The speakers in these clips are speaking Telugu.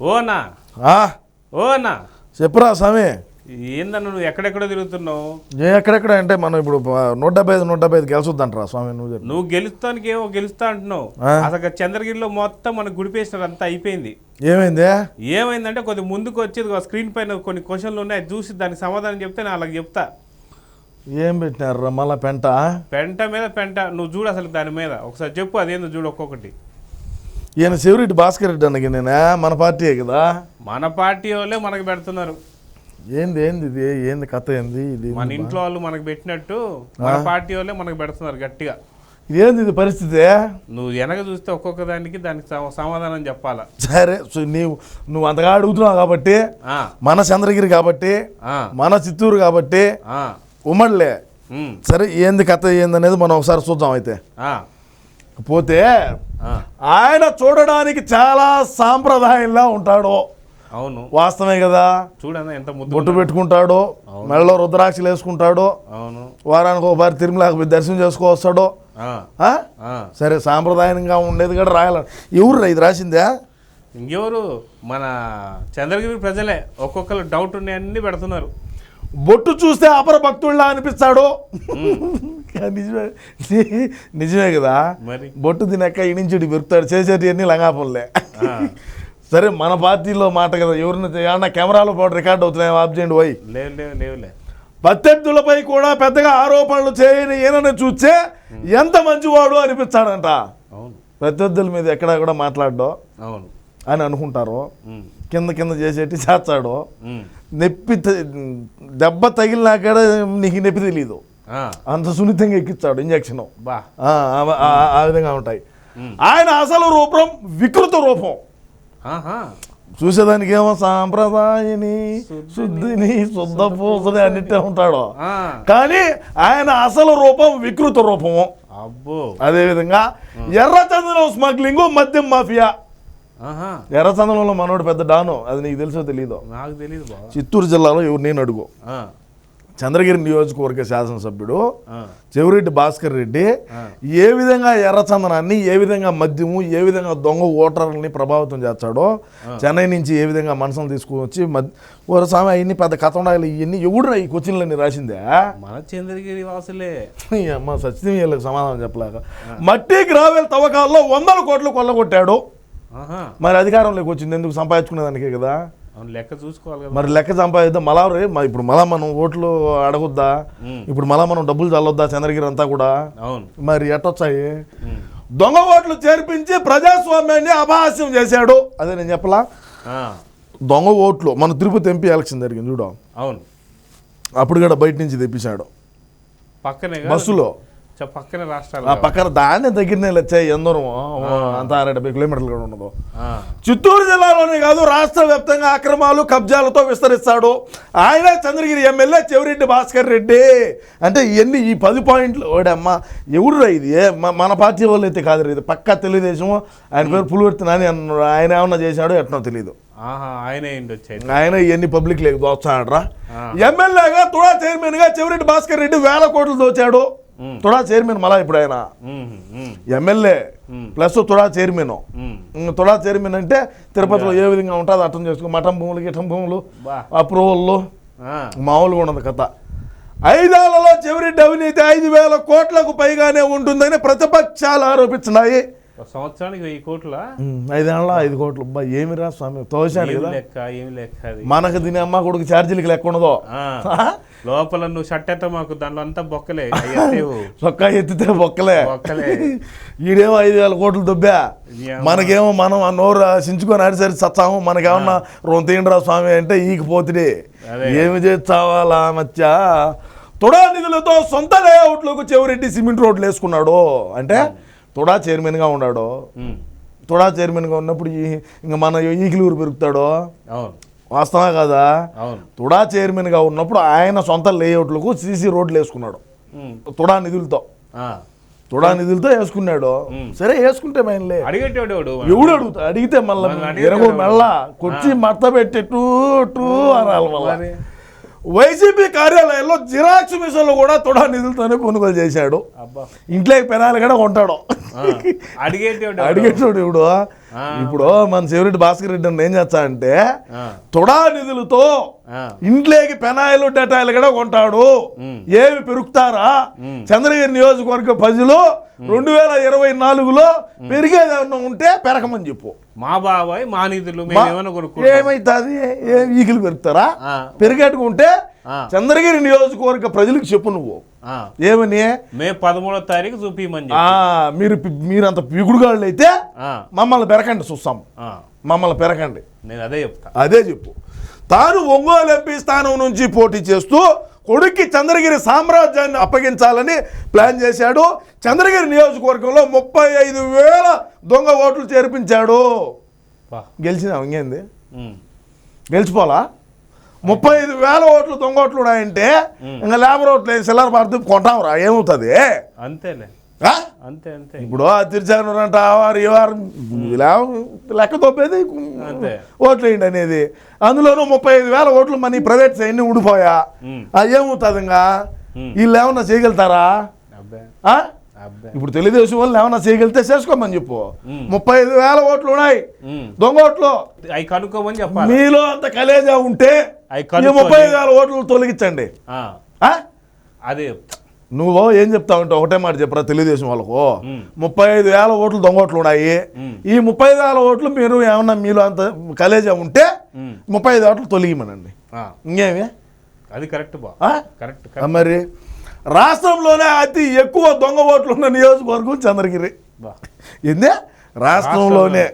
ఓనా? ఆ, ఓనా? చెప్పురా స్వామి. ఏందన్న నువ్వు ఎక్కడెక్కడో తిరుగుతున్నావు? ఏ ఎక్కడెక్కడ అంటే మనం ఇప్పుడు నూట డెబ్బై ఐదు నూట డెబ్బై ఐదు గెలుచుద్దంటరా స్వామి నువ్వు. నువ్వు గెలుస్తానికి ఏమో గెలుస్తా అంటున్నావు. అసలు చంద్రగిరిలో మొత్తం మనకు గుడిపేసినారు అంతా అయిపోయింది. ఏమైంది? ఏమైందంటే కొద్ది ముందుకు వచ్చేది స్క్రీన్ పైన కొన్ని క్వశ్చన్లు ఉన్నాయి. అది చూసి దానికి సమాధానం చెప్తే నేను అలాగ చెప్తా. ఏం పెట్టినారు మళ్ళా పెంట? పెంట మీద పెంట. నువ్వు చూడు అసలు దాని మీద. ఒకసారి చెప్పు అదేందో చూడు ఒక్కొక్కటి. ఈయన శివరెడ్డి భాస్కర్ రెడ్డి అన్నకి నేనే మన పార్టీయే కదా? మన పార్టీ వాళ్ళే మనకు పెడుతున్నారు. ఏంది ఏంది ఇది? ఏంది కథ ఏంది? ఇది మన ఇంట్లో వాళ్ళు మనకు పెట్టినట్టు మన పార్టీ వాళ్ళే మనకు పెడుతున్నారు గట్టిగా. ఏంది ఇది పరిస్థితి? నువ్వు వెనక చూస్తే ఒక్కొక్క దానికి దానికి సమ- సమాధానం చెప్పాలా? సరే నీవు నువ్వు అంతగా అడుగుతున్నావు కాబట్టి మన చంద్రగిరి కాబట్టి మన చిత్తూరు కాబట్టి ఉమ్మడిలే. ఉమ్, సరే ఏంది కథ ఏంది అనేది మనం ఒకసారి చూద్దాం అయితే. పోతే ఆయన చూడడానికి చాలా సాంప్రదాయంలా ఉంటాడు. అవును. వాస్తవమే కదా. చూడన్న ఎంత ముద్దు బొట్టు పెట్టుకుంటాడు మెడలో రుద్రాక్షలు వేసుకుంటాడు అవును. వారానికి ఒకసారి తిరుమలకు పోయి దర్శనం? ఆ. సరే సాంప్రదాయంగా ఉండేది కూడా రాయాలి. ఎవరు ఇది రాసిందే? ఇంకెవరు? మన చంద్రగిరి ప్రజలే. ఒక్కొక్కరు డౌట్ ఉన్నాయి అన్ని పెడుతున్నారు. బొట్టు చూస్తే అపర భక్తుల్లా అనిపిస్తాడు. నిజమే నిజమే కదా? మరి? బొట్టు తినక్క ఇడించుడి పెరుకుతాడు చేసేటి అన్ని లంగాపల్లే. ఆ, సరే మన పార్టీలో మాట కదా ఎవరిని ఏమన్నా కెమెరాలో పాటు రికార్డ్ అవుతున్నాయి? ఆఫ్ చేయండి పోయి లేవు లేవు లేవులే. ప్రత్యర్థులపై కూడా పెద్దగా ఆరోపణలు చేయని ఈయనని చూస్తే ఎంత మంచివాడు అనిపించాడంట. అవును. ప్రత్యర్థుల మీద ఎక్కడా కూడా మాట్లాడడం అవును. అని అనుకుంటారు కింద కింద చేసేటి చేస్తాడు నొప్పి దెబ్బ తగిలినా కూడా నీకు నొప్పి తెలియదు అంత సున్నితంగా ఎక్కిస్తాడు ఇంజక్షన్. ఆ విధంగా ఉంటాయి. ఆయన అసలు రూపం వికృత రూపం. చూసేదానికి ఏమో సాంప్రదాయని శుద్ధిని శుద్ధ పూసని అన్నిటే ఉంటాడు. కానీ ఆయన అసలు రూపం వికృత రూపము. అబ్బో. అదేవిధంగా ఎర్రచందనం స్మగ్లింగ్ మద్యం మాఫియా. ఎర్రచందనంలో మనోడు పెద్ద డాను అది నీకు తెలుసో తెలీదు? నాకు తెలియదు చిత్తూరు జిల్లాలో ఎవరు నేను అడుగు. చంద్రగిరి నియోజకవర్గ శాసనసభ్యుడు చెవిరెడ్డి భాస్కర్ రెడ్డి. ఏ విధంగా ఎర్రచందనాన్ని ఏ విధంగా మద్యము ఏ విధంగా దొంగ ఓటర్లని ప్రభావితం చేస్తాడో చెన్నై నుంచి ఏ విధంగా మనసును తీసుకువచ్చి మద్ ఓ స్వామి అవన్నీ పెద్ద కథ ఉండాలి ఇవన్నీ ఎవడు ఈ క్వశ్చన్లన్నీ రాసిందే? మన చంద్రగిరి వాసులే. అమ్మ సత్యం వీళ్ళకి సమాధానం చెప్పలేక. మట్టి గ్రావెల్ తవ్వకాల్లో వందల కోట్లు కొల్లగొట్టాడు. మరి అధికారంలోకి వచ్చింది ఎందుకు సంపాదించుకునేదానికే కదా? అవును లెక్క చూసుకోవాలి కదా. మరి లెక్క సంపాదిద్దాం. మళ్ళా రే ఇప్పుడు మళ్ళా మనం ఓట్లు అడగొద్దా? ఇప్పుడు మళ్ళా మనం డబ్బులు చల్లొద్దా చంద్రగిరి అంతా కూడా? అవును. మరి ఎట్టొచ్చాయి? దొంగ ఓట్లు చేర్పించి ప్రజాస్వామ్యాన్ని అపహాస్యం చేశాడు. అదే నేను చెప్పలా? దొంగ ఓట్లు మన తిరుపతి ఎంపీ ఎలక్షన్ జరిగింది చూడు. అవును. అప్పుడు కూడా బయట నుంచి తెప్పించాడు పక్కనే బస్సులో. పక్కనే రాష్ట్రాలు ఆ పక్కన దాన్ని దగ్గరనే వచ్చాయి ఎందరూ అంతా డెబ్బై కిలోమీటర్లు కూడా ఉండదు. చిత్తూరు జిల్లాలోనే కాదు రాష్ట్ర వ్యాప్తంగా అక్రమాలు కబ్జాలతో విస్తరిస్తాడు. ఆయనే చంద్రగిరి ఎమ్మెల్యే చెవిరెడ్డి భాస్కర్ రెడ్డి. అంటే ఇవన్నీ ఈ పది పాయింట్లు. ఓడమ్మ ఎవరు ఇది? మన పార్టీ వాళ్ళు అయితే కాదు ఇది. పక్కా తెలుగుదేశం ఆయన పేరు పులివర్తి నాని అన్నాడు. ఆయన ఏమన్నా చేశాడో ఎట్నో తెలియదు ఆహా ఆయనే ఇవన్నీ పబ్లిక్ లేక దోచాడరా ఆ. ఎమ్మెల్యేగా తుడా చైర్మన్గా చెవిరెడ్డి భాస్కర్ రెడ్డి వేల కోట్లు దోచాడు. తుడా చైర్మన్ మళ్ళా ఇప్పుడు ఆయన. MLA. Plus TUDA chairman. TUDA chairman అంటే తిరుపతిలో ఏ విధంగా ఉంటుందో అర్థం చేసుకో మఠం భూములు గిఠం భూములు అప్రూవల్లు మామూలుగా ఉన్నది కథ. ఐదేళ్ళలో చెవిరెడ్డి అవినీతి ఐదు వేల కోట్లకు పైగానే ఉంటుందని ప్రతిపక్షాలు ఆరోపించినాయి ఒక సంవత్సరానికి వెయ్యి కోట్ల? ఉమ్, ఐదేళ్ళ ఐదు కోట్లు. అబ్బా ఏమిరా స్వామి తోశాడు ఏమి కదా? లెక్క ఏమి లెక్క మనకు దీని అమ్మ కొడుకు ఛార్జీలకి లెక్క ఉండదు? లోపల నువ్వు అయితే మాకు దాంట్లో అంతా బొక్కలే. చొక్కా ఎత్తితే బొక్కలే. బొక్కలే. ఈడేమో ఐదు వేల కోట్లు దుబ్బా. మనకేమో మనం ఆ నోరు సించుకొని అడిసరి చచ్చాము మనకేమన్నా రొంతేంద్రా స్వామి అంటే ఈకపోతుడే. ఏమి చేస్తావాలా మధ్య తుడా నిధులతో సొంత లేఅవుట్లకు చెవిరెడ్డి సిమెంట్ రోడ్లు వేసుకున్నాడు. అంటే తుడా చైర్మన్గా ఉన్నాడు? తుడా చైర్మన్గా ఉన్నప్పుడు ఇంకా మన ఈకిలూరు పెరుగుతాడు? వాస్తవా కదా? తుడా చైర్మన్గా ఉన్నప్పుడు ఆయన సొంత లేఅవుట్లకు సీసీ రోడ్లు వేసుకున్నాడు. తుడా నిధులతో. తుడా నిధులతో వేసుకున్నాడు. సరే వేసుకుంటే మైన్లే అడిగేటోడు ఎవడు? అడుగుతా? అడిగితే మళ్ళీ ఎరగో? మెల్ల కొచ్చి మడత పెట్టి టూ టూ అనాలి మళ్ళా. వైసీపీ కార్యాలయంలో జిరాక్స్ మిషన్లు కూడా తొడా నిధులతోనే కొనుగోలు చేశాడు ఇంట్లోకి పెనాలు కూడా కొంటాడు ఆ, అడిగేటి వాడు ఎవడు? అడిగేటోడు ఇప్పుడు. ఇప్పుడు మన శివరెడ్డి భాస్కర్ రెడ్డి ఏం చేస్తా అంటే తొడా నిధులతో ఇంట్లోకి పెనాయిలు డెటాయిలు కూడా కొంటాడు. ఏమి పెరుగుతారా. చంద్రగిరి నియోజకవర్గ ప్రజలు రెండు వేల ఇరవై నాలుగులో పెరిగేది ఏమన్నా ఉంటే పెరగమని చెప్పు. మా బాబాయ్ మా నిధులు ఏమైతుంది? ఏ ఈగిలు పెరుగుతారా? పెరిగేట్టుకుంటే. చంద్రగిరి నియోజకవర్గ ప్రజలకు చెప్పు నువ్వు. ఏమని? మే పదమూడో తారీఖు చూపిమని చెప్పి. మీరు మీరంత పిగుడుగాళ్ళు అయితే మమ్మల్ని పెరకండి చూస్తాం. మమ్మల్ని పెరకండి. నేను అదే చెప్తా. అదే చెప్పు. తాను ఒంగోలు ఎంపీ స్థానం నుంచి పోటీ చేస్తూ కొడుక్కి చంద్రగిరి సామ్రాజ్యాన్ని అప్పగించాలని ప్లాన్ చేశాడు. చంద్రగిరి నియోజకవర్గంలో ముప్పై ఐదు వేల దొంగ ఓట్లు చేర్పించాడు. గెలిచినా ఇంకేంది? గెలిచిపోలా ముప్పై ఐదు వేల ఓట్లు దొంగ ఓట్లు ఉన్నాయంటే ఇంకా లేబర్ ఓట్లు వేసి సిల్లర్ పార్టీ కొంటాంరా ఏమవుతుంది? అంతేలే? అంతే అంతే. ఇప్పుడు ఆ తిరిచాను అంట ఆ వారు ఈ వారు ఇలా లెక్క అంతే. ఓట్లు వేయండి అనేది. అందులోనూ ముప్పై ఐదు వేల ఓట్లు మన ప్రైవేట్స్ ఎన్ని ఊడిపోయా. అది ఏమవుతుంది ఇంకా. వీళ్ళు ఏమన్నా చేయగలుగుతారా? ఇప్పుడు తెలుగుదేశం వాళ్ళు ఏమన్నా చేయగలిగితే చేసుకోమని చెప్పు. ముప్పై ఐదు వేల ఓట్లు ఉన్నాయి. దొంగ ఓట్లు. అవి కనుక్కోమని చెప్పాలి. మీలో అంత కలేజా ఉంటే ముప్పై ఐదు వేల ఓట్లు తొలగించండి? అదే. నువ్వు ఏం చెప్తావంటే ఒకటే మాట చెప్పరా తెలుగుదేశం వాళ్ళకు. ముప్పై ఐదు వేల ఓట్లు దొంగ ఓట్లు ఉన్నాయి. ఈ ముప్పై ఐదు వేల ఓట్లు మీరు ఏమన్నా మీలో అంత కలేజా ఉంటే ముప్పై ఐదు ఓట్లు తొలగిమనండి. ఇంకేమి? అది కరెక్ట్ బా. కరెక్ట్. మరి రాష్ట్రంలోనే అతి ఎక్కువ దొంగ ఓట్లు ఉన్న నియోజకవర్గం చంద్రగిరి. ఏందే? రాష్ట్రంలోనే.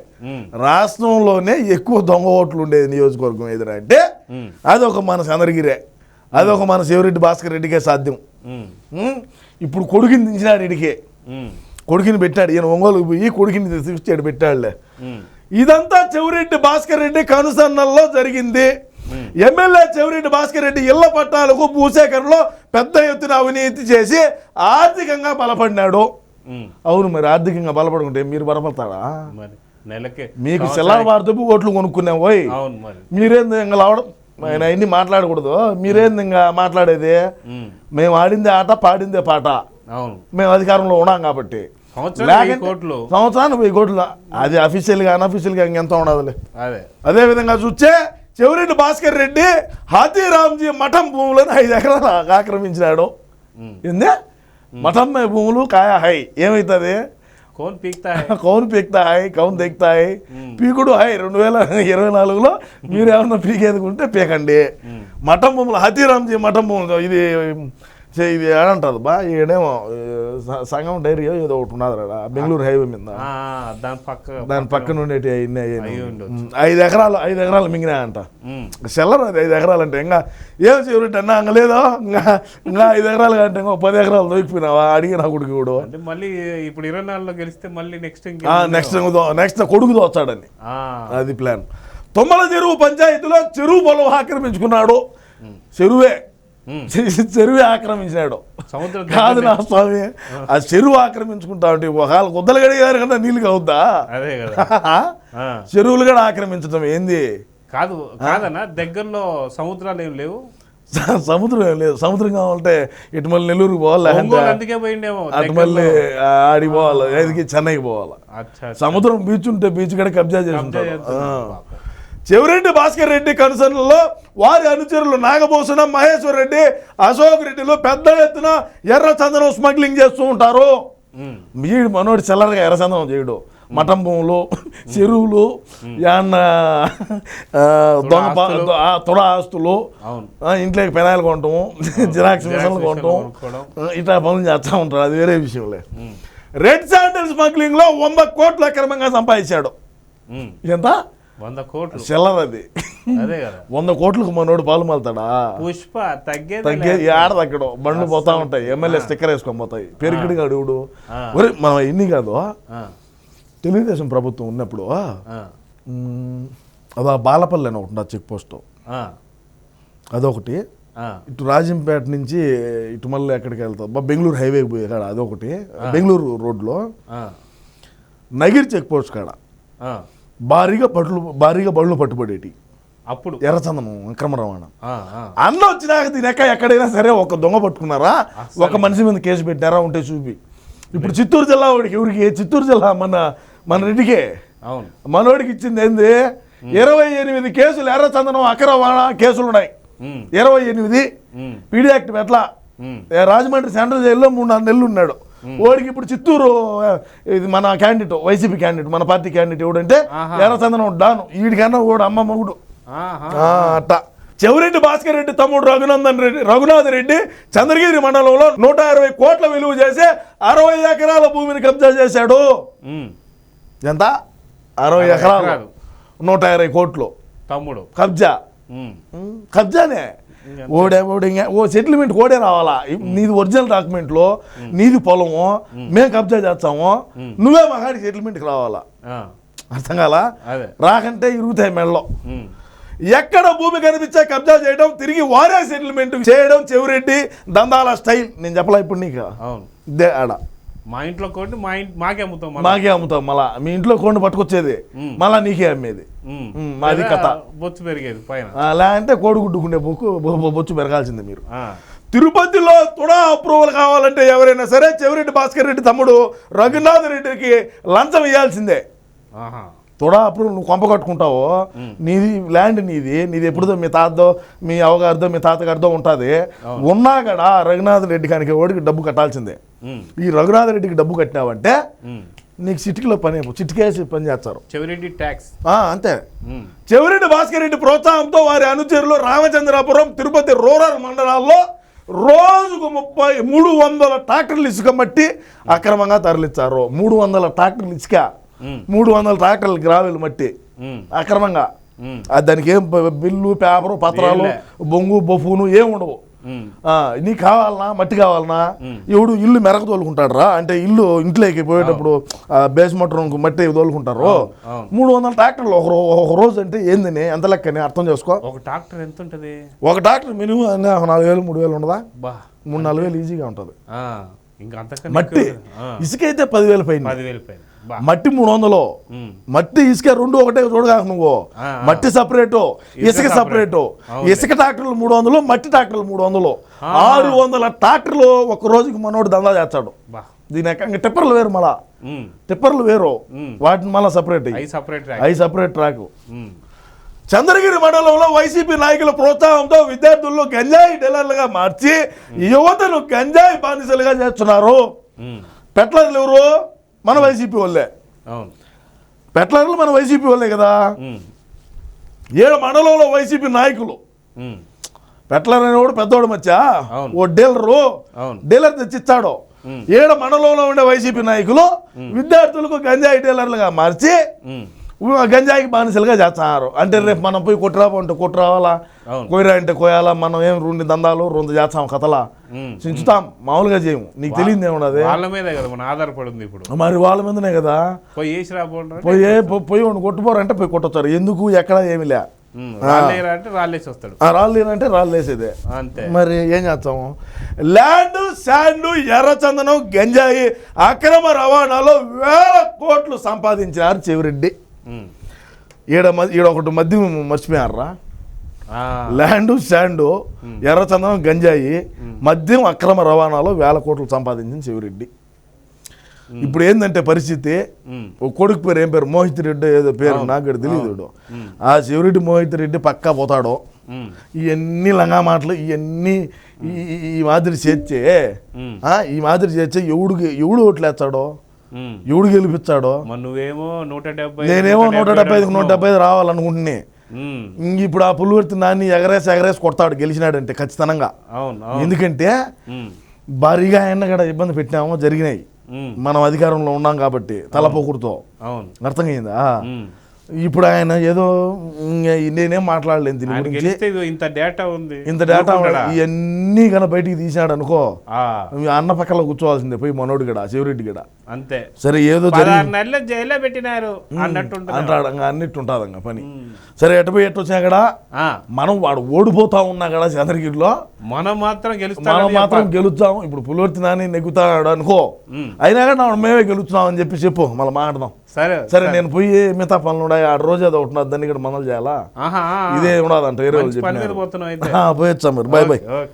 రాష్ట్రంలోనే. ఎక్కువ దొంగ ఓట్లు ఉండేది నియోజకవర్గం ఏదైనా అంటే అదొక మన చంద్రగిరే. అదొక మన శివరెడ్డి భాస్కర్ రెడ్డికే సాధ్యం? ఇప్పుడు కొడుకుని దించినాడు ఇడికే కొడుకుని పెట్టాడు. ఈయన ఒంగోలుకు పోయి కొడుకుని తీసుకొచ్చాడు పెట్టాడులే. ఇదంతా చెవిరెడ్డి భాస్కర్ రెడ్డి కనుసన్నల్లో జరిగింది. ఎమ్మెల్యే చెవిరెడ్డి భాస్కర్ రెడ్డి ఇళ్ళ పట్టాలకు భూసేకరణలో పెద్ద ఎత్తున అవినీతి చేసి ఆర్థికంగా బలపడినాడు. అవును మరి ఆర్థికంగా బలపడుకుంటే మీరు నెలకే మీకు సెల్లార్ వార్తపు ఓట్లు కొనుక్కున్నాం పోయి మీరేంది ఇంకా లావడం? ఆయన అన్ని మాట్లాడకూడదు. మీరేంది ఇంకా మాట్లాడేది? మేము ఆడిందే ఆట పాడిందే పాట. అవును. మేము అధికారంలో ఉన్నాం కాబట్టి. సంవత్సరానికి వెయ్యి కోట్లు. అది అఫీషియల్గా అన్అఫీషియల్గా ఇంకెంత ఉండదులే. అదే. అదే విధంగా చూస్తే చెవిరెడ్డి భాస్కర్ రెడ్డి హాతీరామ్జీ మఠం భూములను ఐదు ఎకరాలు ఆక్రమించినాడు. ఏందే? మఠం భూములు కాయ హై. ఏమవుతుంది కోన్ పీక్తా. కౌన్ పీక్తా హై కౌన్ తెక్తాయి పీకుడు హై. రెండు వేల ఇరవై నాలుగులో మీరు ఏమన్నా పీకేదుకుంటే పీకండి. ఉమ్. మఠం భూములు హతీరామ్జీ మఠం భూములు ఇది ఇది ఏడంటది బా ఈడేమో ఈ స- సంగం డైరీ ఏదో ఒకటి ఉన్నది బెంగళూరు హైవే మీద. దాని పక్క దాని పక్కన ఉండేటి. ఐదు ఎకరాలు ఐదు ఎకరాలు మింగినాయంట. ఉమ్, సెల్లర్ అది ఐదు ఎకరాలు అంటే ఇంకా ఏం చేయరు అన్నా ఇంకా లేదో? ఇంకా ఇంకా ఐదు ఎకరాలు అంటే ఇంకా పది ఎకరాలు దొరికిపోయినావా? అడిగి నా కొడుకు కూడా. అంటే మళ్ళీ ఇప్పుడు ఇరవై నాలుగులో గెలిస్తే మళ్ళీ నెక్స్ట్ నెక్స్ట్ నెక్స్ట్ కొడుకు దోచాడని ఆ, అది ప్లాన్ తొమ్మల చెరువు పంచాయతీలో చెరువు పొలం ఆక్రమించుకున్నాడు. చెరువే. చెరువే ఆక్రమించినాడు. సముద్రం కాదు. నా స్వామి ఆ చెరువు ఆక్రమించుకుంటా ఉంటే ఒకవేళ గుద్దలు గడిగారు కదా నీళ్ళు అవుద్దా అదే కదా. చెరువులు కూడా ఆక్రమించడం ఏంది? కాదు కాదన్నా దగ్గరలో సముద్రాలు ఏం లేవు. సముద్రం ఏం లేదు. సముద్రం కావాలంటే ఇటు మళ్ళీ నెల్లూరుకి పోవాలి అందుకే పోయిండేమో అటు మళ్ళీ ఆడికి పోవాలి ఏదికి చెన్నైకి పోవాలి. సముద్రం బీచ్ ఉంటే బీచ్ కూడా కబ్జా కబ్జా చెవిరెడ్డి భాస్కర్ రెడ్డి కనుసరణలో వారి అనుచరులు నాగభూషణం మహేశ్వర్ రెడ్డి అశోక్ రెడ్డిలు పెద్ద ఎత్తున ఎర్ర చందనం స్మగ్లింగ్ చేస్తూ ఉంటారు. వీడు మనోడు చిల్లరగా ఎర్ర చందనం చేయడు. మఠం భూములు చెరువులు యాన్న దొంగ ఆస్తులు. తొడ ఇంట్లోకి పెనాయిలు కొనటం జిరాక్స్ మిషన్లు కొనటం ఇట్లా పనులు చేస్తూ ఉంటారు. అది వేరే విషయంలే రెడ్ శాండల్ స్మగ్లింగ్లో వంద కోట్లు అక్రమంగా సంపాదించాడు. ఎంత? వంద కోట్లు. అది. అదే కదా. వంద కోట్లకు మనోడు పాలు మళ్తాడా పుష్ప తగ్గేది తగ్గే ఏడ తగ్గడం. బండ్లు పోతా ఉంటాయి. ఎమ్మెల్యే స్టిక్కర్ వేసుకొని పోతాయి. పెరిగిడిగా అడుగుడు. మనం ఎన్ని కాదు? తెలుగుదేశం ప్రభుత్వం ఉన్నప్పుడు అదా బాలపల్లి అని ఒకటి చెక్ పోస్ట్? అదొకటి. ఇటు రాజంపేట నుంచి ఇటు మళ్ళీ ఎక్కడికి వెళ్తాం బెంగళూరు హైవేకి పోయే కాడ అదొకటి. బెంగళూరు రోడ్లో. నగిరి చెక్ పోస్ట్ కాడ. భారీగా పట్లు భారీగా బళ్ళు పట్టుబడేటి. అప్పుడు. ఎర్రచందనం ఆ. అన్న వచ్చినాక దీనెక్క ఎక్కడైనా సరే ఒక దొంగ పట్టుకున్నారా? ఒక మనిషి మీద కేసు పెట్టారా? ఉంటే చూపి. ఇప్పుడు చిత్తూరు జిల్లా వాడికి ఎవరికి? చిత్తూరు జిల్లా? మన మన రెడ్డికే. అవును. మనోడికి ఇచ్చింది ఏంది? ఇరవై ఎనిమిది కేసులు ఎర్రచందనం అక్రమ రవాణా కేసులు ఉన్నాయి ఇరవై ఎనిమిది ఉమ్, పీడీ యాక్ట్ ఎట్లా రాజమండ్రి సెంట్రల్ జైల్లో మూడు నాలుగు నెలలు ఉన్నాడు. ఓడికి ఇప్పుడు చిత్తూరు ఇది మన క్యాండిడేట్ వైసీపీ క్యాండిడేట్ మన పార్టీ క్యాండిడేట్ ఎవడంటే. ఎర్రచందనం డాను. వీడికన్నా కూడా అమ్మ మగుడు అట్ట. చెవిరెడ్డి భాస్కర్ రెడ్డి తమ్ముడు రఘునందన్ రెడ్డి రఘునాథ్ రెడ్డి చంద్రగిరి మండలంలో నూట ఇరవై కోట్ల విలువ చేసి అరవై ఎకరాల భూమిని కబ్జా చేశాడు. ఎంత? అరవై అరవై ఎకరాలు. నూట ఇరవై కోట్లు. తమ్ముడు. కబ్జా. కబ్జానే. ఓడే ఓడి ఇంకా- ఓ సెటిల్మెంట్ కోడే రావాలా? నీది ఒరిజినల్ డాక్యుమెంట్లో నీది పొలము మేము. కబ్జా చేస్తాము నువ్వే మగాడి సెటిల్మెంట్కి రావాలా? అర్థం కాలా? రాకంటే ఇరుగుతాయి మెడలో. ఎక్కడ భూమి కనిపించే కబ్జా చేయడం తిరిగి వారే సెటిల్మెంట్ చేయడం చెవిరెడ్డి దందాల స్టైల్. నేను చెప్పలా ఇప్పుడు నీకు. అవును. ఇదే ఆడ. మా ఇంట్లో కొట్టి మా ఇంటి మాకే అమ్ముతాం. మాకే అమ్ముతాం మళ్ళా. మీ ఇంట్లో కొండ పట్టుకొచ్చేది. మళ్ళా నీకే అమ్మేది. మాది కథ. బొచ్చు పెరిగేది పైన. ఆ, లే అంటే కోడిగుడ్డుకుండే బొక్కు బొచ్చు పెరగాల్సిందే మీరు. తిరుపతిలో తుడా అప్రూవల్ కావాలంటే ఎవరైనా సరే చెవిరెడ్డి భాస్కర్ రెడ్డి తమ్ముడు రఘునాథ్ రెడ్డికి లంచం ఇవ్వాల్సిందే ఆహా. తుడా అప్రూవల్ నువ్వు కొంప కట్టుకుంటావో? నీది ల్యాండ్ నీది నీది ఎప్పుడుదో మీ తాతదో మీ అవగారిదో మీ తాతగారిదో ఉంటుంది. ఉన్నా కూడా రఘునాథ్ రెడ్డి కానికి ఓడికి డబ్బు కట్టాల్సిందే. ఈ రఘునాథ్ రెడ్డికి డబ్బు కట్టినావంటే. నీకు చిటికలో పని చిటికేసి పని చేస్తారు. చెవిరెడ్డి ట్యాక్స్. అంతే. చెవిరెడ్డి భాస్కర్ రెడ్డి ప్రోత్సాహంతో వారి అనుచరులు రామచంద్రాపురం తిరుపతి రూరల్ మండలాల్లో రోజుకు ముప్పై మూడు వందల ట్రాక్టర్లు ఇసుక మట్టి అక్రమంగా తరలించారు మూడు వందల ట్రాక్టర్లు ఇసుక. మూడు వందల ట్రాక్టర్లు గ్రావెల్ మట్టి. అక్రమంగా. దానికి ఏం బిల్లు పేపరు పత్రాలు. బొంగు బొఫును ఏం ఉండవు. నీకు కావాలనా మట్టి కావాలనా. ఎవడు ఇల్లు మెరక తోలుకుంటాడు రా అంటే ఇల్లు ఇంట్లోకి పోయేటప్పుడు బేస్మెంట్ రూమ్కి మట్టి తోలుకుంటారు. మూడు వందల ట్రాక్టర్లు ఒక ఒక రోజు అంటే ఏందని? ఎంత లెక్కని? అర్థం చేసుకో. ఒక ట్రాక్టర్ ఎంత ఉంటది ఒక ట్రాక్టర్ మినిమం నాలుగు వేలు మూడు వేలు ఉండదా? మూడు నాలుగు వేలు ఈజీగా ఉంటుంది. మట్టి. ఇసుక అయితే పదివేలు పైన మట్టి మూడు వందలు మట్టి ఇసుక రెండు ఒకటే చూడగా నువ్వు. మట్టి సపరేటు ఇసుక సపరేటు. ఇసుక ట్రాక్టర్లు మూడు వందలు మట్టి ట్రాక్టర్లు మూడు వందలు ఆరు వందల ట్రాక్టర్లు ఒక రోజుకి మనోడు దందా చేస్తాడు. దీని ఎక్క టిప్పర్లు వేరు మళ్ళా. టిప్పర్లు వేరు. వాటిని మళ్ళీ సపరేట్ అవి సపరేట్ ట్రాక్. చంద్రగిరి మండలంలో వైసీపీ నాయకుల ప్రోత్సాహంతో విద్యార్థులను గంజాయి డీలర్లుగా మార్చి యువతను గంజాయి బానిసలుగా చేస్తున్నారు. పెట్లర్లు ఎవరు? మన వైసీపీ వాళ్ళే. పెట్లర్లు మన వైసీపీ వాళ్ళే కదా. ఏడు మండలంలో వైసీపీ నాయకులు. పెట్లర్ అనేవాడు పెద్దోడు మచ్చా? అవును. ఓ డీలరు. డీలర్ తెచ్చిచ్చాడు ఉమ్. ఏడ మండలంలో ఉండే వైసీపీ నాయకులు విద్యార్థులకు గంజాయి డీలర్లుగా మార్చి గంజాయికి బానిసలుగా చేస్తున్నారు. అంటే రేపు మనం పోయి కొట్టురా అంటే కొట్టు రావాలా? అవును. కొయ్యరా అంటే కోయాలా మనం ఏం రెండు దందాలు రెండు చేస్తాం కథలా. చించుతాం మామూలుగా చేయము. నీకు తెలియదు ఏమన్నది వాళ్ళ మీదే కదా మన ఆధారపడింది ఇప్పుడు. మరి వాళ్ళ మీదనే కదా? పోయి పోయి పోయి కొట్టుపోరంటే పోయి కొట్టొచ్చారు. ఎందుకు? ఎక్కడ ఏమి లే. అంటే రాలేసి వస్తాడు. అంతే. మరి ఏం చేస్తాము ల్యాండ్ శాండ్ ఎర్రచందనం గంజాయి అక్రమ రవాణాలో వేల కోట్లు సంపాదించినారు చెవిరెడ్డి. ఈడ ఈడ ఒకటి మద్యం మర్చిపోయారా ల్యాండ్ శాండ్ ఎర్రచందనం గంజాయి మద్యం అక్రమ రవాణాలో వేల కోట్లు సంపాదించింది చెవిరెడ్డి ఇప్పుడు ఏంటంటే పరిస్థితి? కొడుకు పేరు ఏం పేరు? మోహిత్ రెడ్డి ఏదో పేరు నాకు తెలియదు ఆ శివరెడ్డి మోహిత్ రెడ్డి పక్కా పోతాడు. ఇవన్నీ లంగా మాటలు ఇవన్నీ ఈ- మాదిరి చేర్చే ఈ మాదిరి చేర్చే ఎవడికి ఎవడు ఓట్లేస్తాడో. ఎవడు గెలిపించాడో? నువ్వేమో నూట డెబ్బై నేనేమో నూట డెబ్బై ఐదుకి నూట డెబ్బై ఐదు రావాలనుకుంటున్నా ఇప్పుడు ఆ పుల్లువర్తి నాన్ని ఎగరేసి ఎగరేసి కొడతాడు గెలిచినాడంటే ఖచ్చితంగా. ఎందుకంటే. భారీగా ఆయన కూడా ఇబ్బంది పెట్టినాము జరిగినాయి. మనం అధికారంలో ఉన్నాం కాబట్టి తలపోకుడుతో అర్థమైందా. ఇప్పుడు ఆయన ఏదో నేనేం మాట్లాడలేను దీని గురించి. ఇంత డేటా ఉంది. ఇంత డేటా? ఇవన్నీ కనుక బయటికి తీసాడు అనుకో అన్న పక్కలో కూర్చోవాల్సిందే పోయి మనోడు గడ శివరెడ్డి గడ. అంతే. సరే ఏదో నెలలు జైల్లో పెట్టినారు అంటాడు ఇంకా అన్నిటి ఉంటుంది పని. సరే ఎటు పోయి ఎటు వచ్చినా కూడా ఆ, మనం వాడు ఓడిపోతా ఉన్నా కదా చంద్రగిరిలో. మనం మాత్రం మనం గెలుస్తాం మాత్రం గెలుస్తాం ఇప్పుడు పులివర్తి నాని నెగ్గుతాడు అనుకో. అయినా మనం మేమే గెలుస్తున్నాం అని చెప్పి చెప్పు. మళ్ళీ మాట్లాడదాం. సరే సరే నేను పోయి మిగతా పనులు ఉన్నాయి. ఆ రోజు అది ఒకటి దాన్ని ఇక్కడ మనలు చేయాలా? ఇదే ఉండదంట అయితే. పోయొచ్చా మరి. Bye bye